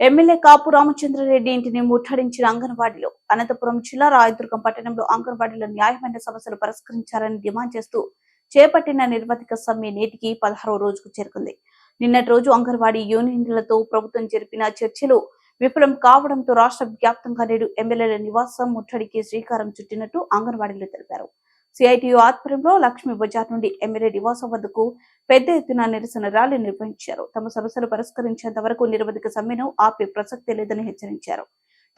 MLA కాపు రామచంద్రారెడ్డి ఇంటిని ముట్టడించిన అంగన్వాడీలో అనంతపురం జిల్లా రాయదుర్గం పట్టణంలో అంగన్వాడీల న్యాయమైన సమస్యలు పరిష్కరించాలని డిమాండ్ చేస్తూ చేపట్టిన నిర్వధిక సమ్మె నేటికి పదహారో రోజుకు చేరుకుంది. నిన్నటి రోజు అంగన్వాడీ యూనియన్లతో ప్రభుత్వం జరిపిన చర్చలు విఫలం కావడంతో రాష్ట్ర వ్యాప్తంగా నేడు ఎమ్మెల్యేల నివాసం ముట్టడికి శ్రీకారం చుట్టినట్టు అంగన్వాడీలు తెలిపారు. సిఐటియు ఆధ్వర్యంలో లక్ష్మీ బజార్ నుండి ఎమ్మెల్యే నివాసం వద్దకు పెద్ద ఎత్తున నిరసన ర్యాలీ నిర్వహించారు. తమ సమస్యలు పరిష్కరించేంత వరకు నిరవధిక సమ్మెను ఆపే ప్రసక్తే లేదని హెచ్చరించారు.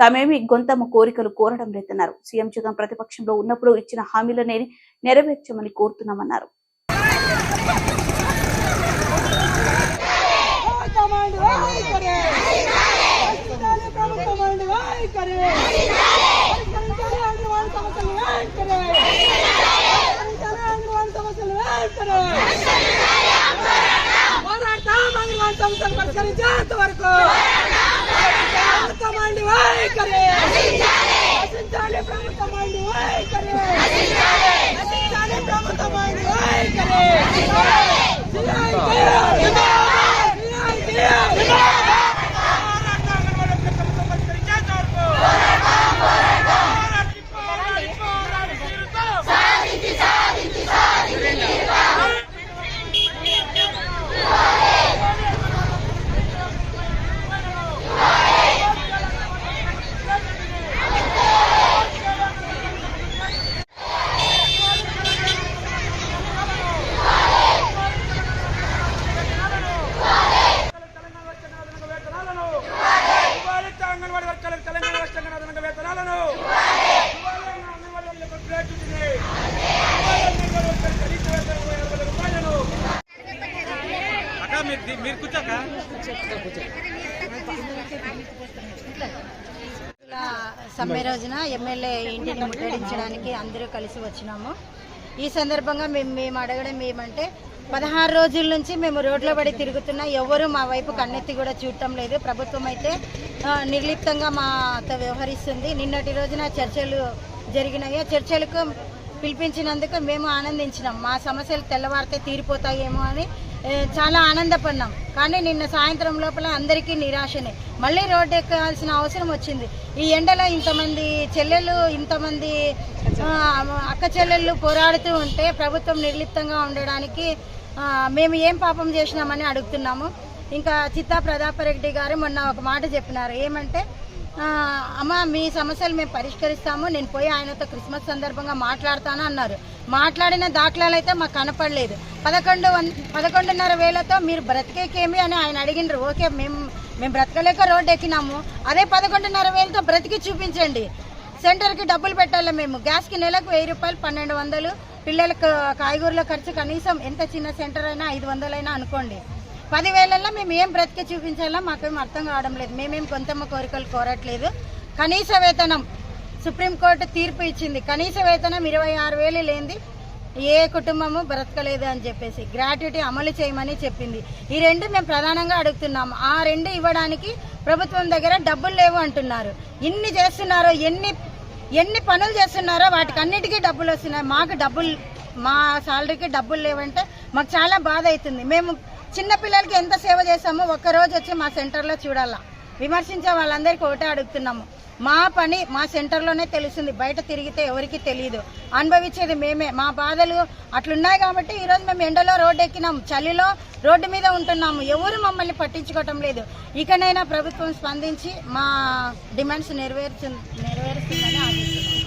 తామేమి గొంతమ కోరికలు కోరడం లేదన్నారు. సీఎం జగన్ ప్రతిపక్షంలో ఉన్నప్పుడు ఇచ్చిన హామీలనే నెరవేర్చమని కోరుతున్నామన్నారు. करे పోరాడతాం అంగన్వాడీ సమస్యలు పరిష్కరించేంత వరకు మీరు మీరు సమ్మె రోజున ఎమ్మెల్యే ఇంటిని ముట్టడించడానికి అందరూ కలిసి వచ్చినాము. ఈ సందర్భంగా మేము మేము అడగడం ఏమంటే పదహారు రోజుల నుంచి మేము రోడ్లో పడి తిరుగుతున్నా ఎవరు మా వైపు కన్నెత్తి కూడా చూడటం లేదు. ప్రభుత్వం అయితే నిర్లిప్తంగా మాతో వ్యవహరిస్తుంది. నిన్నటి రోజున చర్చలు జరిగినాయి. ఆ చర్చలకు పిలిపించినందుకు మేము ఆనందించినాం. మా సమస్యలు తెల్లవారితే తీరిపోతాయేమో అని చాలా ఆనందపడినాం. కానీ నిన్న సాయంత్రం లోపల అందరికీ నిరాశనే. మళ్ళీ రోడ్డు ఎక్కాల్సిన అవసరం వచ్చింది. ఈ ఎండలో ఇంతమంది చెల్లెళ్ళు ఇంతమంది అక్క చెల్లెళ్ళు పోరాడుతూ ఉంటే ప్రభుత్వం నిర్లిప్తంగా ఉండడానికి మేము ఏం పాపం చేసినామని అడుగుతున్నాము. ఇంకా చిత్తా ప్రతాపరెడ్డి గారు మొన్న ఒక మాట చెప్పినారు. ఏమంటే అమ్మ మీ సమస్యలు మేము పరిష్కరిస్తాము. నేను పోయి ఆయనతో క్రిస్మస్ సందర్భంగా మాట్లాడతాను అన్నారు. మాట్లాడిన దాఖలాలు అయితే మాకు కనపడలేదు. పదకొండు వం- పదకొండున్నర వేలతో మీరు బ్రతికేకేమి అని ఆయన అడిగినారు ఓకే మేము మేము బ్రతకలేక రోడ్డు ఎక్కినాము. అదే పదకొండున్నర వేలతో బ్రతికి చూపించండి. సెంటర్కి డబ్బులు పెట్టాలి మేము. గ్యాస్కి నెలకు వెయ్యి రూపాయలు పన్నెండు వందలు. పిల్లలకు కాయగూరల ఖర్చు కనీసం ఎంత చిన్న సెంటర్ అయినా ఐదు వందలైనా అనుకోండి. పదివేలల్లో మేము ఏం బ్రతికి చూపించాలో? మాకేం అర్థం కావడం లేదు. మేమేం కొంతమ్మ కోరికలు కోరట్లేదు. కనీస వేతనం సుప్రీంకోర్టు తీర్పు ఇచ్చింది. కనీస వేతనం ఇరవై ఆరు వేలు లేనిది ఏ కుటుంబము బ్రతకలేదు అని చెప్పేసి గ్రాట్యుటీ అమలు చేయమని చెప్పింది. ఈ రెండు మేము ప్రధానంగా అడుగుతున్నాము ఆ రెండు ఇవ్వడానికి ప్రభుత్వం దగ్గర డబ్బులు లేవు అంటున్నారు. ఇన్ని చేస్తున్నారో ఎన్ని ఎన్ని పనులు చేస్తున్నారో వాటికి అన్నిటికీ డబ్బులు వస్తున్నాయి. మాకు డబ్బులు మా సాలరీకి డబ్బులు లేవంటే మాకు చాలా బాధ అవుతుంది. మేము చిన్న పిల్లలకి ఎంత సేవ చేస్తామో ఒక్క రోజు వచ్చి మా సెంటర్లో చూడాలా. విమర్శించే వాళ్ళందరికీ ఒకటే అడుగుతున్నాము. మా పని మా సెంటర్లోనే తెలుస్తుంది. బయట తిరిగితే ఎవరికి తెలియదు అనుభవించేది మేమే. మా బాధలు అట్లున్నాయి కాబట్టి ఈరోజు మేము ఎండలో రోడ్డు ఎక్కినాము చలిలో రోడ్డు మీద ఉంటున్నాము. ఎవరు మమ్మల్ని పట్టించుకోవటం లేదు. ఇకనైనా ప్రభుత్వం స్పందించి మా డిమాండ్స్ నెరవేర్చు నెరవేరుస్తుందని ఆశిస్తున్నాము.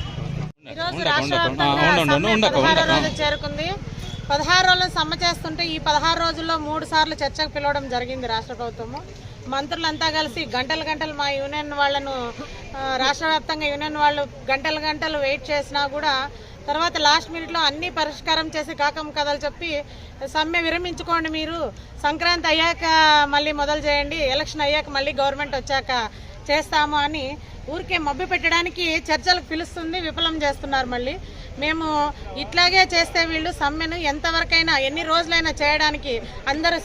ఈరోజు రాష్ట్ర వ్యాప్తంగా చేరుకుంది. పదహారు రోజులు సమ్మె చేస్తుంటే ఈ పదహారు రోజుల్లో మూడు సార్లు చర్చకు పిలవడం జరిగింది రాష్ట్ర ప్రభుత్వము. మంత్రులంతా కలిసి గంటలు గంటలు మా యూనియన్ వాళ్ళను రాష్ట్ర వ్యాప్తంగా యూనియన్ వాళ్ళు గంటలు గంటలు వెయిట్ చేసినా కూడా తర్వాత లాస్ట్ మినిట్లో అన్ని పరిష్కారం చేసి కాకం కథలు చెప్పి సమ్మె విరమించుకోండి మీరు. సంక్రాంతి అయ్యాక మళ్ళీ మొదలు చేయండి. ఎలక్షన్ అయ్యాక మళ్ళీ గవర్నమెంట్ వచ్చాక చేస్తాము అని ఊరికే మబ్బు పెట్టడానికి చర్చలకు పిలుస్తుంది విఫలం చేస్తున్నారు మళ్ళీ. మేము ఇట్లాగే చేస్తే వీళ్ళు సమ్మెను ఎంతవరకైనా ఎన్ని రోజులైనా చేయడానికి అందరూ